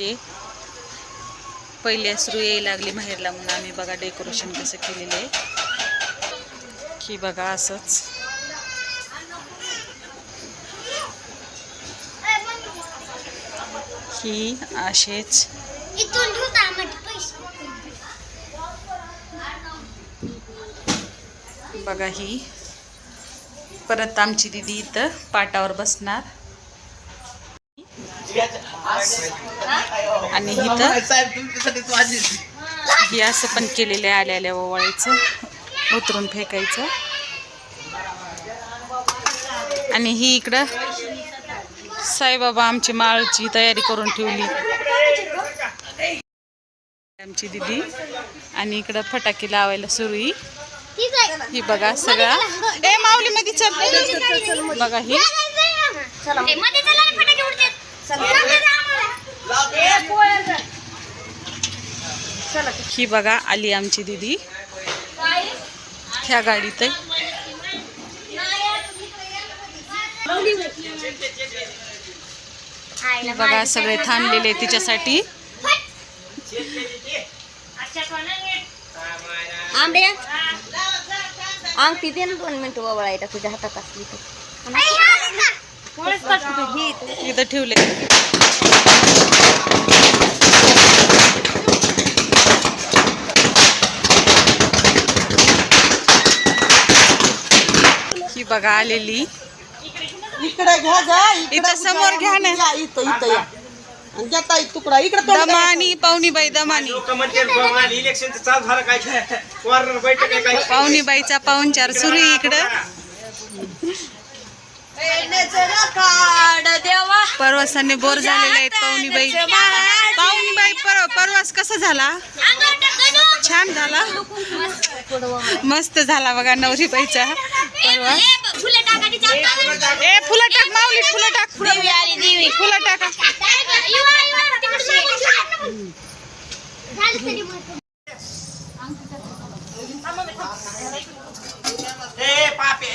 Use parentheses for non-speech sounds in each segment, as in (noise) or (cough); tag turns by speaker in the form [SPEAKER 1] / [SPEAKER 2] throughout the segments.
[SPEAKER 1] आमचे पहिले सुरू यायला लागली माहेरला म्हणून आम्ही बघा डेकोरेशन कसं केलेलं आहे. की बघा असंच. ही असेच. बघा ही. परत आमची दिदी इथं पाटावर बसणार. आणि इथं हे असं पण केलेलं आहे आल्या आल्या ओवाळायचं उतरून फेकायचं. आणि ही इकडं साईबाबा आमची माळची तयारी करून ठेवली. आमची दिदी आणि इकडं फटाके लावायला सुरू ही बघा सगळा. ए माऊली मध्ये चल. बघा ही. ही बघा आली आमची दिदी. ह्या गाडीत आहे. ही बघा सगळे थांबलेले तिच्यासाठी.
[SPEAKER 2] आंबे. अंगठी दे ना दोन मिनिटं वळायला तुझ्या हातात असली तर.
[SPEAKER 1] इथं ठेवले ही बघा आलेली.
[SPEAKER 3] इकडे घ्या जा इकडे
[SPEAKER 1] इथं समोर घ्या ना.
[SPEAKER 3] या, इथं इथं या. आणि तुकडा. इकडे.
[SPEAKER 1] दमानी पाहुणीबाई दमानी.
[SPEAKER 4] लोक म्हणते भगवान इलेक्शनचं चालू झालं काय? कॉर्नर बैठक आहे काय?
[SPEAKER 1] पाहुणीबाईचा पाहुणचार सुरू आहे इकडं. (laughs) परवासाने बोर झालेले आहेत पाहुणीबाई. पाहुणीबाई पर परवास कसा झाला? छान झाला. मस्त झाला बघा नवरीबाईचा परवास. ए फुलं टाक माऊली फुलं टाक. फुलं टाका.
[SPEAKER 4] ए पापे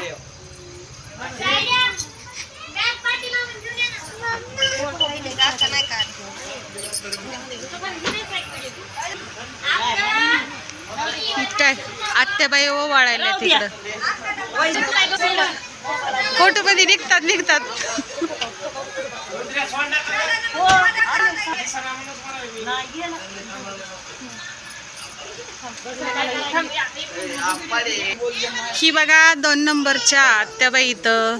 [SPEAKER 1] काय? आत्याबाई ओवाळायला तिकडं फोटो मध्ये निघतात निघतात. ही बघा दोन नंबरच्या आत्याबाई इथं.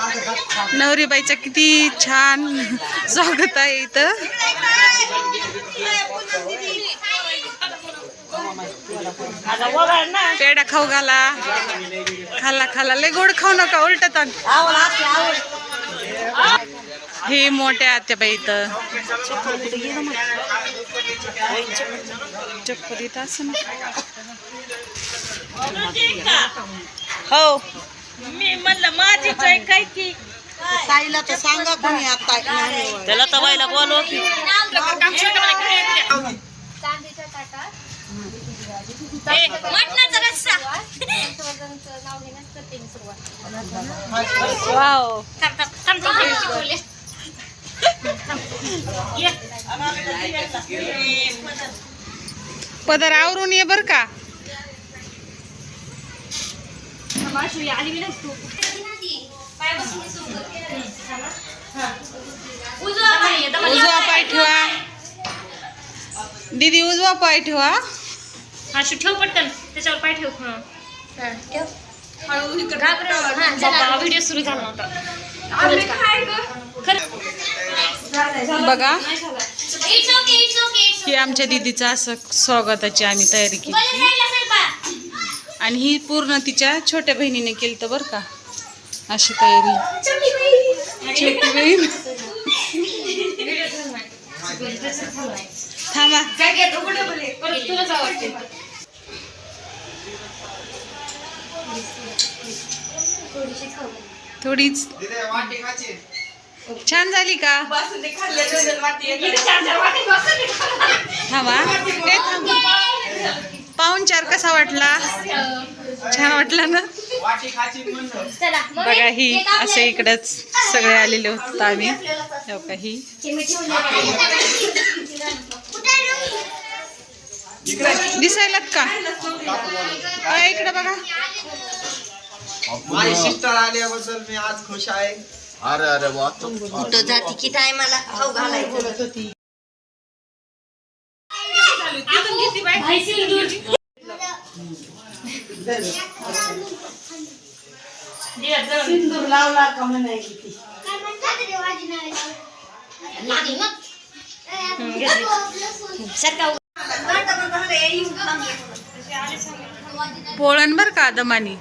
[SPEAKER 1] नवरीबाईचं किती छान स्वागत आहे इथं. पेढा खाऊ घाला. खाला खाला लय गोड खाऊ नका उलटत हे मोठ्या आत्याबाई इथं. चप्पल इथं असं ना. हो.
[SPEAKER 5] मी म्हणलं माझीच आहे काय की
[SPEAKER 3] ताईला तर सांगा कोणी आता.
[SPEAKER 5] त्याला तवायला बोलव की
[SPEAKER 2] चांदीच्या ताटात
[SPEAKER 5] मटणाचा रस्सा
[SPEAKER 2] नाव घेण्यास करते मी सुरुवात
[SPEAKER 1] वाव
[SPEAKER 5] थांब, थांब, थांब, थांब, शिकवले. ये.
[SPEAKER 1] पदर आवरून ये बर का
[SPEAKER 5] आली मी उजवा पाय
[SPEAKER 1] ठेवा. दीदी उजवा पाय ठेवा.
[SPEAKER 5] हा शू ठेव पटकन. त्याच्यावर पाय ठेव. हं.
[SPEAKER 2] हा,
[SPEAKER 5] व्हिडिओ सुरू झाला
[SPEAKER 1] बघा. ही आमच्या दीदीचं असं स्वागताची आम्ही तयारी केली. आणि ही पूर्ण तिच्या छोट्या बहिणीने केली तर बरं का. अशी तयारी. छोटी बहीण. थांबा. थोडीच. छान झाली का? थांबा. थांबा. पाऊन चार कसा वाटला? छान वाटला ना? बघा ही असे इकडंच सगळे आलेले होतो आम्ही. हो का ही. दिसायलात का? अ, इकडे बघा.
[SPEAKER 6] माझी सिस्टर आल्याबद्दल मी आज खुश आहे.
[SPEAKER 7] अरे अरे वा
[SPEAKER 2] कुठं जाती की टायमाला खाऊ घालायचं. सिंदूर लावला का म्हणायची ती
[SPEAKER 1] पोळण बर का दमानी